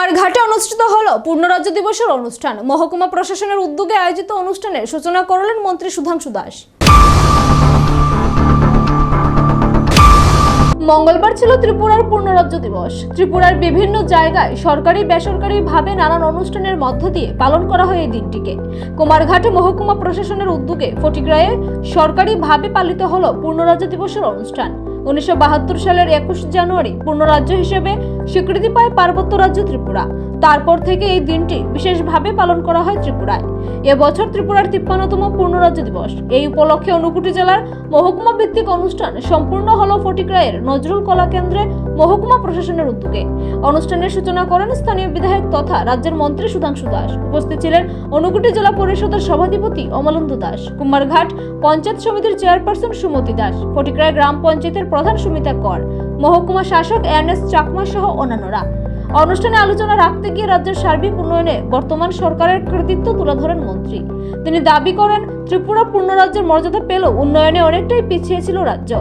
কুমারঘাটে অনুষ্ঠিত হল পূর্ণরাজ্য দিবসের অনুষ্ঠান। মহকুমা প্রশাসনের উদ্যোগে আয়োজিত অনুষ্ঠানের সূচনা করলেন মন্ত্রী সুধাংশু দাস। মঙ্গলবার ছিল ত্রিপুরার পূর্ণরাজ্য দিবস। ত্রিপুরার বিভিন্ন জায়গায় সরকারি, বেসরকারি ভাবে নানান অনুষ্ঠানের মধ্য দিয়ে পালন করা হয় এই দিনটিকে। কুমারঘাটে মহকুমা প্রশাসনের উদ্যোগে ফটিগ্রায়ে সরকারিভাবে পালিত হলো পূর্ণরাজ্য দিবসের অনুষ্ঠান। উনিশশো বাহাত্তর সালের একুশ জানুয়ারি পূর্ণ রাজ্য হিসেবে স্বীকৃতি পায় পার্বত্য রাজ্য ত্রিপুরা। তারপর থেকে এই দিনটি বিশেষভাবে পালন করা হয় ত্রিপুরায়। এবছর ত্রিপুরার তিপ্পান্নতম পূর্ণরাজ্য দিবস। এই উপলক্ষে অনুকুটি জেলার মহকুমা ভিত্তিক অনুষ্ঠান সম্পূর্ণ হল ফটিকরায়ের নজরুল কলা কেন্দ্রে মহকুমা প্রশাসনের উদ্যোগে। অনুষ্ঠানের সূচনা করেন স্থানীয় বিধায়ক তথা রাজ্যের মন্ত্রী সুধাংশু দাস। উপস্থিত ছিলেন অনুকুটি জেলা পরিষদের সভাধিপতি অমলেন্দু দাস। কুমারঘাট পঞ্চায়েত সমিতির চেয়ারপারসন সুমতি দাস। ফটিকরায় গ্রাম পঞ্চায়েতের প্রধান সুমিতা কর। মহকুমা শাসক এন এস চাকমা সহ অন্যান্যরা। অনুষ্ঠানে আলোচনা রাখতে গিয়ে রাজ্যের সার্বিক উন্নয়নে বর্তমান সরকারের কৃতিত্ব তুলে ধরেন মন্ত্রী। তিনি দাবি করেন, ত্রিপুরা পূর্ণ রাজ্যের মর্যাদা পেলেও উন্নয়নে অনেকটাই পিছিয়ে ছিল রাজ্য।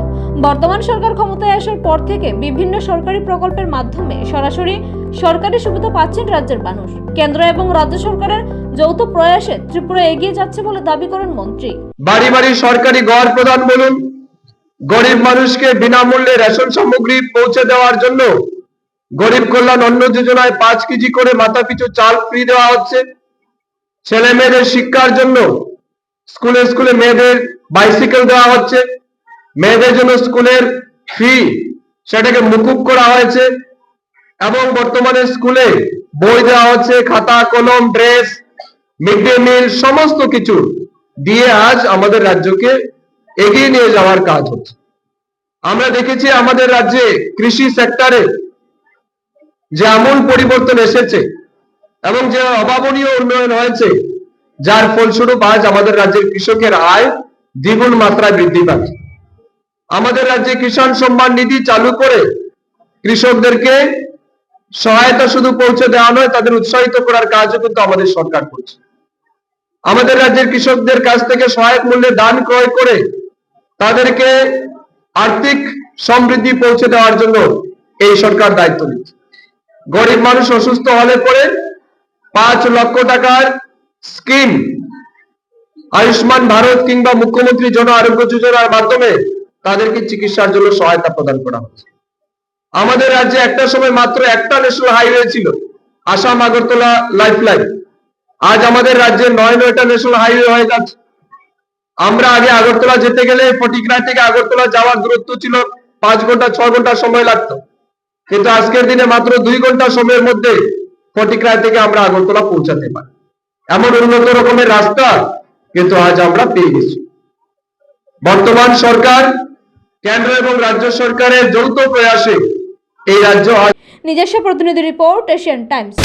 বর্তমান সরকার ক্ষমতায় আসার পর থেকে বিভিন্ন সরকারি প্রকল্পের মাধ্যমে সরাসরি সরকারি সুবিধা পাচ্ছেন রাজ্যের মানুষ। কেন্দ্র এবং রাজ্য সরকারের যৌথ প্রয়াসে ত্রিপুরা এগিয়ে যাচ্ছে বলে দাবি করেন মন্ত্রী। বাড়ি বাড়ি সরকারি ঘর প্রদান বলুন। গরিব মানুষকে বিনামূল্যে রেশন সামগ্রী পৌঁছে দেওয়ার জন্য গরিব কল্যাণ অন্ন যোজনায় পাঁচ কেজি করে মাথা পিছু চাল ফ্রি দেওয়া হচ্ছে। ছেলে মেয়েদের শিক্ষার জন্য স্কুলে স্কুলে মেয়েদের বাইসাইকেল দেওয়া হচ্ছে। মেয়েদের জন্য স্কুলের ফি সেটাকে মুকুব করা হয়েছে এবং বর্তমানে স্কুলে বই দেওয়া হচ্ছে, খাতা, কলম ড্রেস মিড ডে মিল সমস্ত কিছু দিয়ে আজ আমাদের রাজ্যকে এগিয়ে নিয়ে যাওয়ার কাজ হচ্ছে। আমরা দেখেছি আমাদের রাজ্যে কৃষি সেক্টরে যে এমন পরিবর্তন এসেছে এবং যে অভাবনীয় উন্নয়ন হয়েছে, যার ফলস্বরূপ আজ আমাদের রাজ্যের কৃষকের আয় দ্বিগুণ মাত্রায় বৃদ্ধি পাচ্ছে। আমাদের রাজ্যে কিষাণ সম্মান নিধি চালু করে কৃষকদেরকে সহায়তা শুধু পৌঁছে দেওয়া নয়, তাদের উৎসাহিত করার কাজও কিন্তু আমাদের সরকার করছে। আমাদের রাজ্যের কৃষকদের কাছ থেকে সহায়ক মূল্যে দান ক্রয় করে তাদেরকে আর্থিক সমৃদ্ধি পৌঁছে দেওয়ার জন্য এই সরকার দায়িত্ব নিচ্ছে। গরিব মানুষ অসুস্থ হলে পরে পাঁচ লক্ষ টাকার স্কিম, আয়ুষ্মান ভারত কিংবা মুখ্যমন্ত্রী জন আরোগ্য যোজনার মাধ্যমে তাদেরকে চিকিৎসার জন্য সহায়তা প্রদান করা হচ্ছে। আমাদের রাজ্যে একটা সময় মাত্র একটা ন্যাশনাল হাইওয়ে ছিল, আসাম আগরতলা লাইফ লাইন আজ আমাদের রাজ্যে নয় নয়টা ন্যাশনাল হাইওয়ে হয়ে যাচ্ছে। আমরা আগে আগরতলা যেতে গেলে ফটিকরা থেকে আগরতলা যাওয়ার দূরত্ব ছিল পাঁচ ঘণ্টা, ছ ঘণ্টা সময় লাগতো। কিন্তু আজকের দিনে মাত্র দুই ঘণ্টা সময়ের মধ্যে ফটিকরায় থেকে আমরা আগরতলা পৌঁছাতে পারি। এমন উন্নত রকমের রাস্তা কিন্তু আজ আমরা পেয়ে গেছি। বর্তমান সরকার, কেন্দ্র এবং রাজ্য সরকারের যৌথ প্রয়াসে এই রাজ্য নিজস্ব প্রতিনিধি রিপোর্ট এশিয়ান টাইমস।